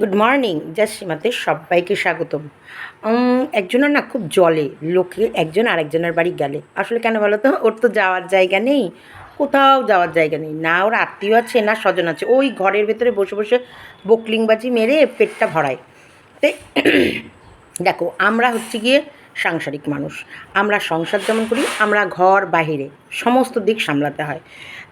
Good morning জাসিমাতে সবাইকে স্বাগতম। একজনের না খুব জলে, লোকে একজন আর একজনের বাড়ি গেলে। আসলে কেন বলো তো? ওর তো যাওয়ার জায়গা নেই, কোথাও যাওয়ার জায়গা নেই। না ওর আত্মীয় আছে, না স্বজন আছে। ওই ঘরের ভেতরে বসে বসে বকলিংবাজি মেরে পেটটা ভরায়। তাই দেখো, আমরা হচ্ছে গিয়ে সাংসারিক মানুষ। আমরা সংসার যেমন করি, আমরা ঘর, বাহিরে সমস্ত দিক সামলাতে হয়।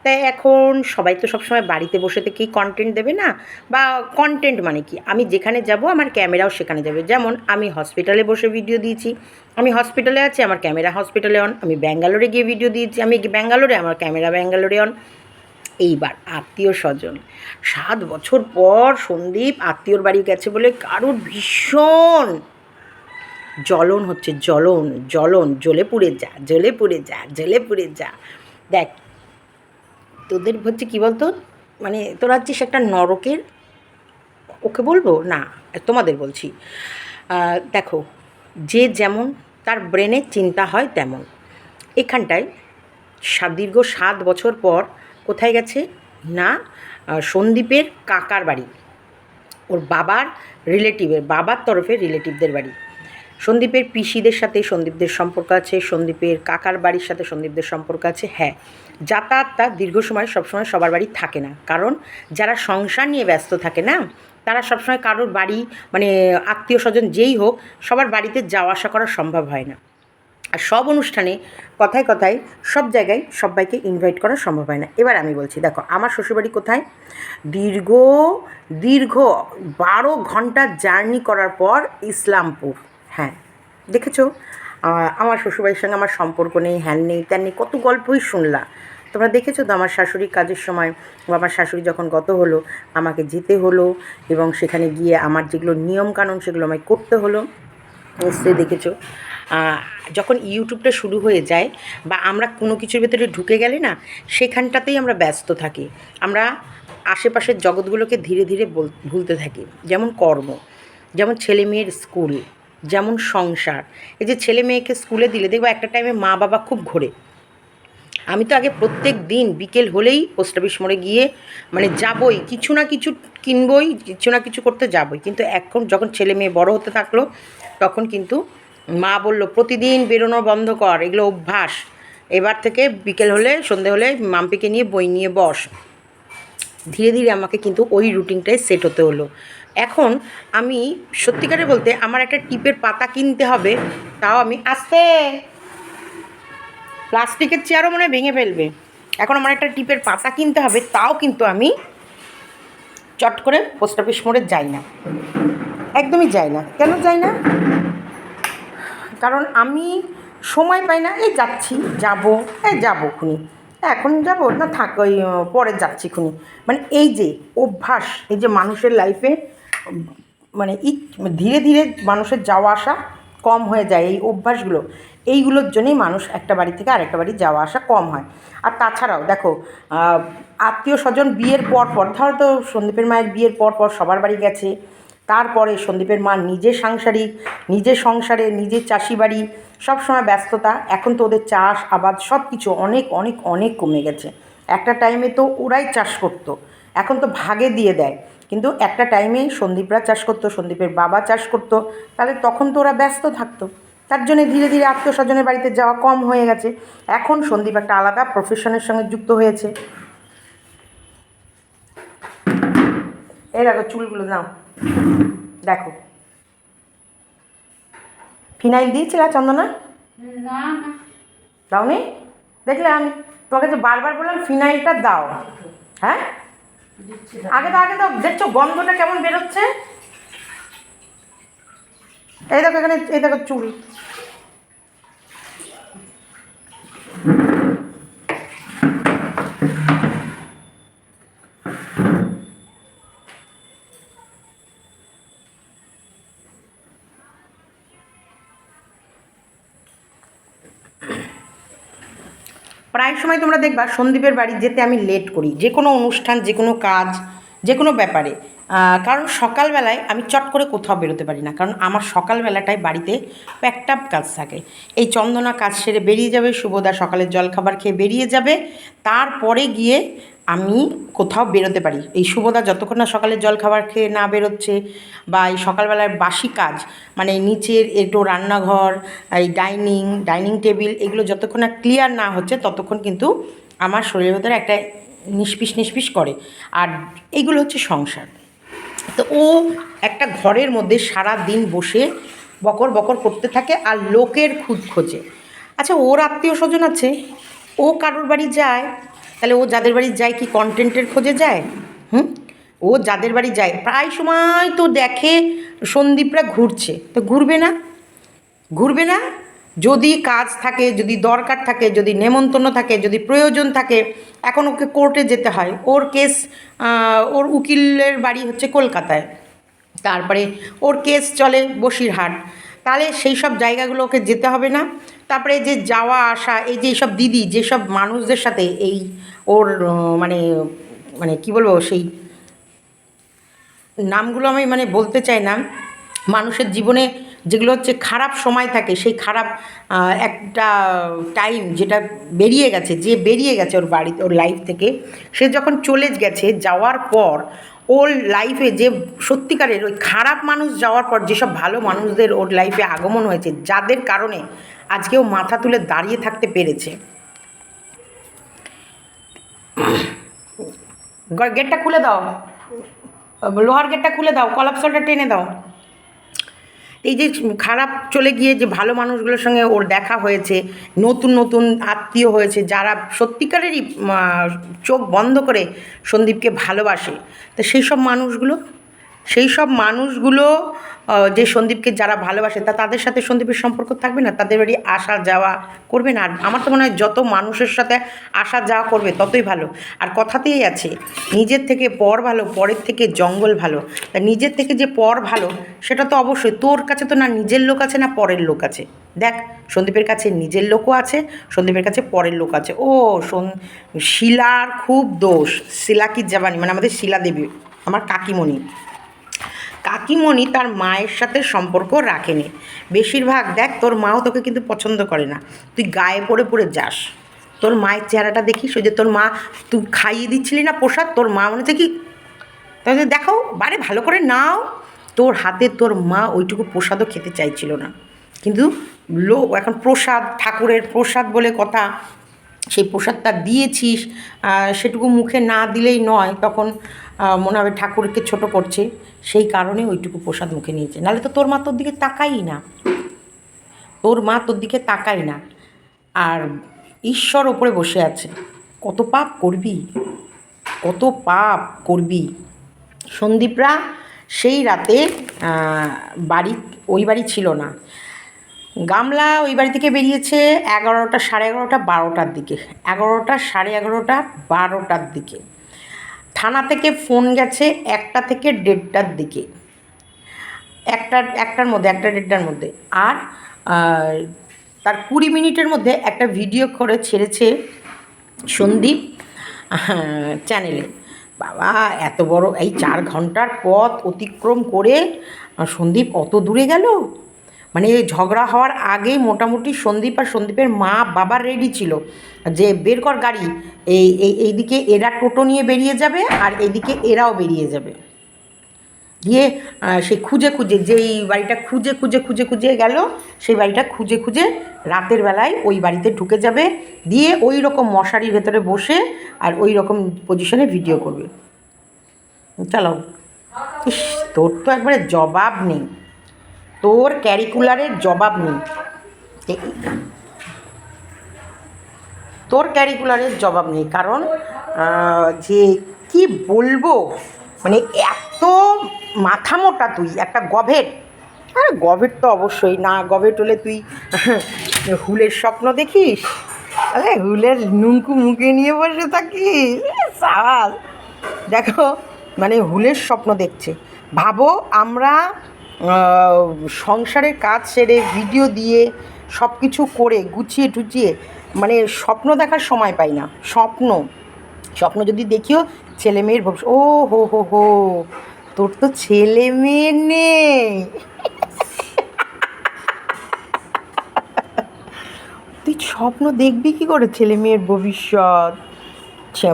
তাই এখন সবাই তো সবসময় বাড়িতে বসে থেকেই কন্টেন্ট দেবে না, বা কন্টেন্ট মানে কি? আমি যেখানে যাব, আমার ক্যামেরাও সেখানে যাবে। যেমন আমি হসপিটালে বসে ভিডিও দিয়েছি, আমি হসপিটালে আছি, আমার ক্যামেরা হসপিটালে অন আমি ব্যাঙ্গালোরে গিয়ে ভিডিও দিয়েছি, আমি ব্যাঙ্গালোরে, আমার ক্যামেরা ব্যাঙ্গালোরে অন এইবার আত্মীয় স্বজন, সাত বছর পর সন্দীপ আত্মীয়র বাড়ি গেছে বলে কারোর ভীষণ জ্বলন হচ্ছে জ্বলন জ্বলন, জ্বলে পুড়ে যা, জ্বলে পুড়ে যা, জ্বলে পুড়ে যা। দেখ, তোদের হচ্ছে কী বলতো? মানে তোরা হচ্ছিস একটা নরকের, ওকে বলব? না, তোমাদের বলছি। দেখো, যে যেমন তার ব্রেনে চিন্তা হয় তেমন। এখানটায় দীর্ঘ সাত বছর পর কোথায় গেছে? না সন্দীপের কাকার বাড়ি। ওর বাবার রিলেটিভের বাবার তরফে রিলেটিভদের বাড়ি। সন্দীপের পিসিদের সাথে সন্দীপদের সম্পর্ক আছে, সন্দীপের কাকার বাড়ির সাথে সন্দীপদের সম্পর্ক আছে হ্যাঁ। যাতায়াতটা দীর্ঘ সময় সবসময় সবার বাড়ি থাকে না। কারণ যারা সংসার নিয়ে ব্যস্ত থাকে না, তারা সবসময় কারোর বাড়ি মানে আত্মীয় স্বজন যেই হোক, সবার বাড়িতে যাওয়া আসা করা সম্ভব হয় না। আর সব অনুষ্ঠানে কথায় কথায়, সব জায়গায় সবাইকে ইনভাইট করা সম্ভব হয় না। এবার আমি বলছি, দেখো, আমার শ্বশুরবাড়ি কোথায়? দীর্ঘ দীর্ঘ বারো ঘণ্টা জার্নি করার পর ইসলামপুর। হ্যাঁ দেখেছ? আমার শ্বশুরবাড়ির সঙ্গে আমার সম্পর্ক নেই, হ্যান নেই, ত্যান নেই, কত গল্পই শুনলা তোমরা দেখেছ তো আমার শাশুড়ি কাজের সময় বা আমার শাশুড়ি যখন গত হলো, আমাকে যেতে হলো এবং সেখানে গিয়ে আমার যেগুলো নিয়মকানুন সেগুলো আমায় করতে হলো। নিশ্চয়ই দেখেছ? যখন ইউটিউবটা শুরু হয়ে যায় বা আমরা কোনো কিছুর ভেতরে ঢুকে গেলে না, সেখানটাতেই আমরা ব্যস্ত থাকি। আমরা আশেপাশের জগৎগুলোকে ধীরে ধীরে ভুলতে থাকি। যেমন কর্ম, যেমন ছেলে মেয়ের স্কুল যেমন সংসার। এই যে ছেলে মেয়েকে স্কুলে দিলে, দেখব একটা টাইমে মা বাবা খুব ঘোরে। আমি তো আগে প্রত্যেক দিন বিকেল হলেই পোস্ট অফিস মোড়ে গিয়ে মানে যাবই, কিছু না কিছু কিনবই, কিছু না কিছু করতে যাবই। কিন্তু এখন যখন ছেলে মেয়ে বড় হতে থাকল, তখন কিন্তু মা বলল, প্রতিদিন বেরোনো বন্ধ কর, এগুলো অভ্যাস। এবার থেকে বিকেল হলে, সন্ধে হলে মাম্পিকে নিয়ে বই নিয়ে বস। ধীরে ধীরে আমাকে কিন্তু ওই রুটিনটাই সেট হতে হলো। এখন আমি, সত্যিকারে বলতে আমার একটা টিপের পাতা কিনতে হবে, তাও আমি আস্তে। প্লাস্টিকের চেয়ারও মনে ভেঙে ফেলবে। এখন আমার একটা টিপের পাতা কিনতে হবে, তাও কিন্তু আমি চট করে পোস্ট অফিস মোড়ে যাই না। একদমই যাই না। কেন যাই না? কারণ আমি সময় পাই না, এই যাচ্ছি, যাব এই যাব খুনি। এখন যাব, না থাক, ওই, পরে যাচ্ছি খুনি। মানে এই যে অভ্যাস, এই যে মানুষের লাইফে মানে ধীরে ধীরে মানুষের যাওয়া আসা কম হয়ে যায় এই অভ্যাসগুলো। এইগুলোর জন্যই মানুষ একটা বাড়ি থেকে আরেকটা বাড়ি যাওয়া আসা কম হয়। আর তাছাড়াও দেখো আত্মীয় স্বজন বিয়ের পর পর, ধরো তো সন্দীপের মায়ের বিয়ের পর পর সবার বাড়ি গেছে। তারপরে সন্দীপের মা নিজে সাংসারিক, নিজে সংসারে, নিজে চাষি বাড়ি সবসময় ব্যস্ততা। এখন তো ওদের চাষ, আবাদ সব কিছু অনেক অনেক অনেক কমে গেছে। একটা টাইমে তো ওরাই চাষ করতো। এখন তো ভাগে দিয়ে দেয়। কিন্তু একটা টাইমে সন্দীপরা চাষ করতো, সন্দীপের বাবা চাষ করতো, তাহলে তখন তো ওরা ব্যস্ত থাকতো। তার জন্য ধীরে ধীরে আত্মীয় স্বজনের বাড়িতে যাওয়া কম হয়ে গেছে। এখন সন্দীপ একটা আলাদা প্রফেশনের সঙ্গে যুক্ত হয়েছে। এই দেখো চুলগুলো, নাও। দেখো। ফিনাইল দিয়েছিলা চন্দনা? দাও না দেখলে আমি। তোমাকে যে বারবার বললাম, ফিনাইলটা দাও। হ্যাঁ। আগে তো আগে তো দেখছ গন্ধটা কেমন বেরোচ্ছে? এই দেখো এখানে এই দেখো চুল। প্রায় সময় তোমরা দেখবা সন্দীপের বাড়ি যেতে আমি লেট করি। যে কোনো অনুষ্ঠান, যে কোনো কাজ, যে কোনো ব্যাপারে। কারণ সকালবেলায় আমি চট করে কোথাও বেরোতে পারি না। কারণ আমার সকালবেলাটায় বাড়িতে প্যাকটাপ কাজ থাকে। এই চন্দনা কাজ সেরে বেরিয়ে যাবে, শুভদা সকালের জলখাবার খেয়ে বেরিয়ে যাবে। তারপরে গিয়ে আমি কোথাও বেরোতে পারি। এই শুভদা যতক্ষণ না সকালে জল খাবার খেয়ে না বেরোচ্ছে বা এই সকালবেলার বাসি কাজ মানে নিচের একটু রান্নাঘর, এই ডাইনিং ডাইনিং টেবিল, এগুলো যতক্ষণ না ক্লিয়ার না হচ্ছে ততক্ষণ কিন্তু আমার শরীরের ভেতরে একটা নিষ্পিস নিষ্পিস করে। আর এইগুলো হচ্ছে সংসার। তো ও একটা ঘরের মধ্যে সারা দিন বসে বকর বকর করতে থাকে আর লোকের খুদ খোঁজে। আচ্ছা ওর আত্মীয় স্বজন আছে? ও কারোর বাড়ি যায়? তাহলে ও যাদের বাড়ি যায় কি কন্টেন্টের খোঁজে যায়? হুম? ও যাদের বাড়ি যায়, প্রায় সময় তো দেখে সন্দীপরা ঘুরছে। তো ঘুরবে না? ঘুরবে না? যদি কাজ থাকে, যদি দরকার থাকে, যদি নেমন্তন্ন থাকে, যদি প্রয়োজন থাকে, এখন ওকে কোর্টে যেতে হয়। ওর কেস ওর উকিলের বাড়ি হচ্ছে কলকাতায়। তারপরে ওর কেস চলে বসিরহাট। তাহলে সেই সব জায়গাগুলোকে যেতে হবে না। তারপরে যে যাওয়া আসা, এই যে সব দিদি যেসব মানুষদের সাথে এই ওর মানে মানে কি বলব, সেই নামগুলো আমি মানে বলতে চাই না। মানুষের জীবনে যেগুলো হচ্ছে খারাপ সময় থাকে, সেই খারাপ একটা টাইম যেটা বেরিয়ে গেছে, যে বেরিয়ে গেছে ওর বাড়িতে, ওর লাইফ থেকে, সে যখন চলে গেছে, যাওয়ার পর ওর লাইফে যে সত্যিকারের ওই খারাপ মানুষ যাওয়ার পর যেসব ভালো মানুষদের ওর লাইফে আগমন হয়েছে, যাদের কারণে আজকেও মাথা তুলে দাঁড়িয়ে থাকতে পেরেছে। গেটটা খুলে দাও। লোহার গেটটা খুলে দাও কলাপসলটা টেনে দাও। এই যে খারাপ চলে গিয়ে যে ভালো মানুষগুলোর সঙ্গে ওর দেখা হয়েছে, নতুন নতুন আত্মীয় হয়েছে, যারা সত্যিকারেরই চোখ বন্ধ করে সন্দীপকে ভালোবাসে, তো সেই সব মানুষগুলো সেই সব মানুষগুলো যে সন্দীপকে যারা ভালোবাসে, তা তাদের সাথে সন্দীপের সম্পর্ক থাকবে না? তাদের বাড়ি আসা যাওয়া করবে না? আর আমার তো মনে হয় যত মানুষের সাথে আসা যাওয়া করবে, ততই ভালো। আর কথাতেই আছে, নিজের থেকে পর ভালো, পরের থেকে জঙ্গল ভালো। তা নিজের থেকে যে পর ভালো, সেটা তো অবশ্যই। তোর কাছে তো না নিজের লোক আছে, না পরের লোক আছে। দেখ, সন্দীপের কাছে নিজের লোকও আছে, সন্দীপের কাছে পরের লোক আছে। ও, সন, শিলার খুব দোষ। শিলা কি জাবানি মানে আমাদের শিলা দেবী আমার কাকিমণি। কাকিমণি তার মায়ের সাথে সম্পর্ক রাখেনি। বেশিরভাগ দেখ, তোর মাও তোকে কিন্তু পছন্দ করে না। তুই গায়ে পড়ে পড়ে যাস। তোর মায়ের চেহারাটা দেখিস, ওই যে তোর মা, তুই খাইয়ে দিচ্ছিলি না প্রসাদ, তোর মা মনে হচ্ছে কি? তাহলে দেখো, বারে ভালো করে নাও। তোর হাতে তোর মা ওইটুকু প্রসাদও খেতে চাইছিল না। কিন্তু লো, এখন প্রসাদ, ঠাকুরের প্রসাদ বলে কথা, সেই প্রসাদটা দিয়েছিস সেটুকু মুখে না দিলেই নয়, তখন মনে হবে ঠাকুরকে ছোট করছে। সেই কারণে ওইটুকু প্রসাদ মুখে নিয়েছে। নাহলে তো তোর মা তোর দিকে তাকাই না। তোর মা তোর দিকে তাকাই না। আর ঈশ্বর ওপরে বসে আছে। কত পাপ করবি? কত পাপ করবি? সন্দীপরা সেই রাতে বাড়ি, ওই বাড়ি ছিল না। গামলা ওই বাড়ি থেকে বেরিয়েছে এগারোটা সাড়ে এগারোটা বারোটার দিকে। এগারোটা সাড়ে এগারোটা বারোটার দিকে। থানা থেকে ফোন গেছে একটা থেকে দেড়টার দিকে। একটা, একটার মধ্যে, একটা দেড়টার মধ্যে। আর তার কুড়ি মিনিটের মধ্যে একটা ভিডিও করে ছেড়েছে সন্দীপ চ্যানেলে। বাবা, এত বড়, এই চার ঘণ্টার পথ অতিক্রম করে সন্দীপ অত দূরে গেল? মানে ঝগড়া হওয়ার আগেই মোটামুটি সন্দীপ আর সন্দীপের মা বাবা রেডি ছিল যে বের কর গাড়ি এই এই এইদিকে এরা টোটো নিয়ে বেরিয়ে যাবে আর এইদিকে এরাও বেরিয়ে যাবে। আহ, সে খুঁজে খুঁজে যেই বাড়িটা খুঁজে খুঁজে খুঁজে খুঁজে গেল সেই বাড়িটা খুঁজে খুঁজে রাতের বেলায় ওই বাড়িতে ঢুকে যাবে দিয়ে ওই রকম মশারির ভেতরে বসে আর ওই রকম পজিশনে ভিডিও করবে। চলো ইস তোর তো একবারে জবাব নেই। তোর ক্যারিকুলারের জবাব নেই। তোর ক্যারিকুলারের জবাব নেই, কারণ যে কি বলব মানে এত মাথা মোটা তুই, একটা গভেট। আরে গভেট তো অবশ্যই না, গভেট হলে তুই হুলের স্বপ্ন দেখিস? আরে হুলের নুঙ্কু মুখে নিয়ে বসে থাকিস? দেখো মানে হুলের স্বপ্ন দেখছে। ভাবো আমরা সংসারের কাজ সেরে ভিডিও দিয়ে সব কিছু করে গুছিয়ে টুচিয়ে মানে স্বপ্ন দেখার সময় পাই না, স্বপ্ন। স্বপ্ন যদি দেখিও ছেলে মেয়ের ভবিষ্যৎ, ও হো হো হো, তোর তো ছেলে মেয়ে নেই। তুই স্বপ্ন দেখবি কি করে ছেলে মেয়ের ভবিষ্যৎ?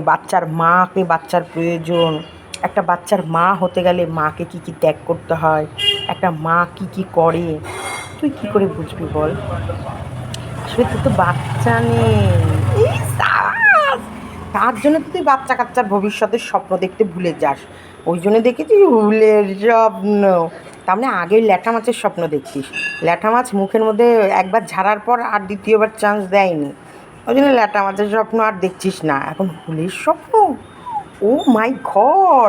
বাচ্চার মাকে বাচ্চার প্রয়োজন, একটা বাচ্চার মা হতে গেলে মাকে কি কি ত্যাগ করতে হয়? একটা মা কি কি করে? তুই কি করে বুঝবি বল? আসলে তুই তো বাচ্চা নেই! তার জন্য তো তুই বাচ্চা কাচ্চার ভবিষ্যতের স্বপ্ন দেখতে ভুলে যাস। ওই জন্য দেখেছি ভুলের স্বপ্ন। তার মানে আগে ল্যাঠা মাছের স্বপ্ন দেখছিস। ল্যাঠা মাছ মুখের মধ্যে একবার ঝাড়ার পর আর দ্বিতীয়বার চান্স দেয়নি। ওই জন্য ল্যাঠা মাছের স্বপ্ন আর দেখছিস না। এখন ভুলের স্বপ্ন? ও মাই ঘর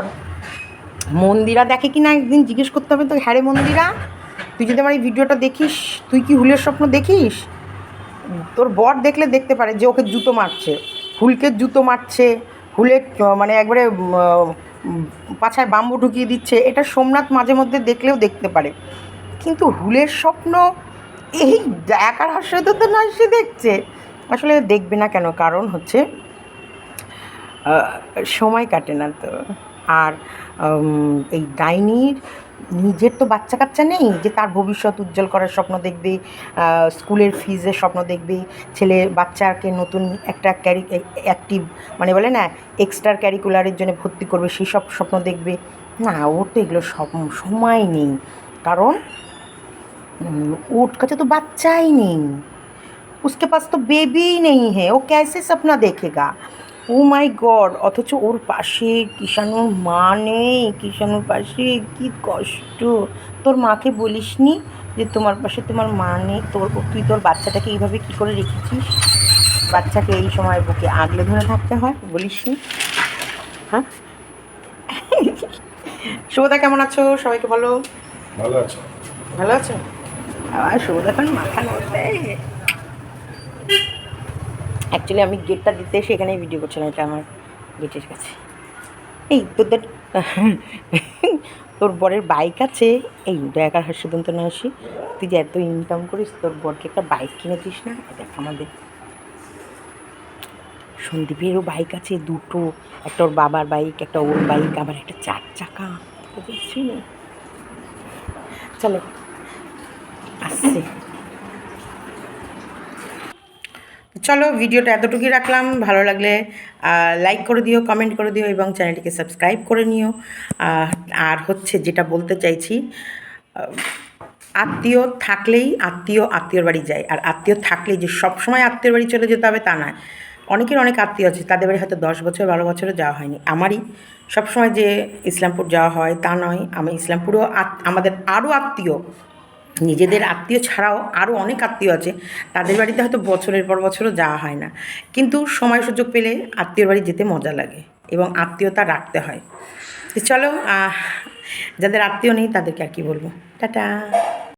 মন্দিরা দেখে কি না একদিন জিজ্ঞেস করতে হবে তো হ্যাঁ রে মন্দিরা, তুই যদি আমার এই ভিডিওটা দেখিস, তুই কি হুলের স্বপ্ন দেখিস? তোর বর দেখলে দেখতে পারে যে ওকে জুতো মারছে, হুলকে জুতো মারছে, হুলে মানে একবারে পাছায় বাম্বু ঢুকিয়ে দিচ্ছে, এটা সোমনাথ মাঝে মধ্যে দেখলেও দেখতে পারে। কিন্তু হুলের স্বপ্ন, এই একার হাস্য তো না, সে দেখছে। আসলে দেখবে না কেন? কারণ হচ্ছে সময় কাটে না তো। আর এই ডাইনির নিজের তো বাচ্চা কাচ্চা নেই যে তার ভবিষ্যৎ উজ্জ্বল করার স্বপ্ন দেখবে আহ, স্কুলের ফিজের স্বপ্ন দেখবে ছেলে বাচ্চাকে নতুন একটা ক্যারি অ্যাক্টিভ মানে বলে না এক্সট্রা ক্যারিকুলারের জন্য ভর্তি করবে সেই সব স্বপ্ন দেখবে না ওর তো এগুলো সব সময় নেই কারণ উম, ওর কাছে তো বাচ্চাই নেই उसके पास तो बेबी ही नहीं है वो कैसे सपना देखेगा ও মাই গড অথচ ওর পাশে কিষাণুর মা নেই কিষাণুর পাশে কি কষ্ট। তোর মাকে বলিসনি যে তোমার পাশে তোমার মা নেই? তোর তুই তোর বাচ্চাটাকে এইভাবে কি করে রেখেছিস? বাচ্চাকে এই সময় বুকে আগলে ধরে থাকতে হয় বলিসনি? হ্যাঁ? শুভদা কেমন আছো? সবাইকে বলো। ভালো আছো? ভালো আছো? আবার শুভদা এখন মাথা নড়বে অ্যাকচুয়ালি আমি গেটটা দিতে এসে এখানেই ভিডিও করছিলাম, এটা আমার গেটের কাছে। এই তোদের তোর বরের বাইক আছে। এই দয়াকার হাসিদন্ত না হাসি তুই যে এত ইনকাম করিস, তোর বরকে একটা বাইক কিনে দিস না? দেখ আমাদের সন্দীপেরও বাইক আছে, দুটো। একটা ওর বাবার বাইক একটা ওর বাইক আবার একটা চার চাকা। নেই চলো, আসছে। চলো ভিডিওটা এতটুকুই রাখলাম। ভালো লাগলে লাইক করে দিও কমেন্ট করে দিও এবং চ্যানেলটিকে সাবস্ক্রাইব করে নিও। আর হচ্ছে যেটা বলতে চাইছি আত্মীয় থাকলেই আত্মীয় আত্মীয়র বাড়ি যায়। আর আত্মীয় থাকলেই যে সব সময় আত্মীয়র বাড়ি চলে যেতে হবে তা নয়। অনেকের অনেক আত্মীয় আছে, তাদের বাড়ি হয়তো দশ বছর, বারো বছরও যাওয়া হয়নি। আমারই সবসময় যে ইসলামপুর যাওয়া হয় তা নয়। আমি ইসলামপুরেও আমাদের আরও আত্মীয় নিজেদের আত্মীয় ছাড়াও আরও অনেক আত্মীয় আছে। তাদের বাড়িতে হয়তো বছরের পর বছরও যাওয়া হয় না। কিন্তু সময় সুযোগ পেলে আত্মীয়র বাড়ি যেতে মজা লাগে এবং আত্মীয়তা রাখতে হয়। চলো যাদের আত্মীয় নেই তাদেরকে আর কি বলব? টাটা।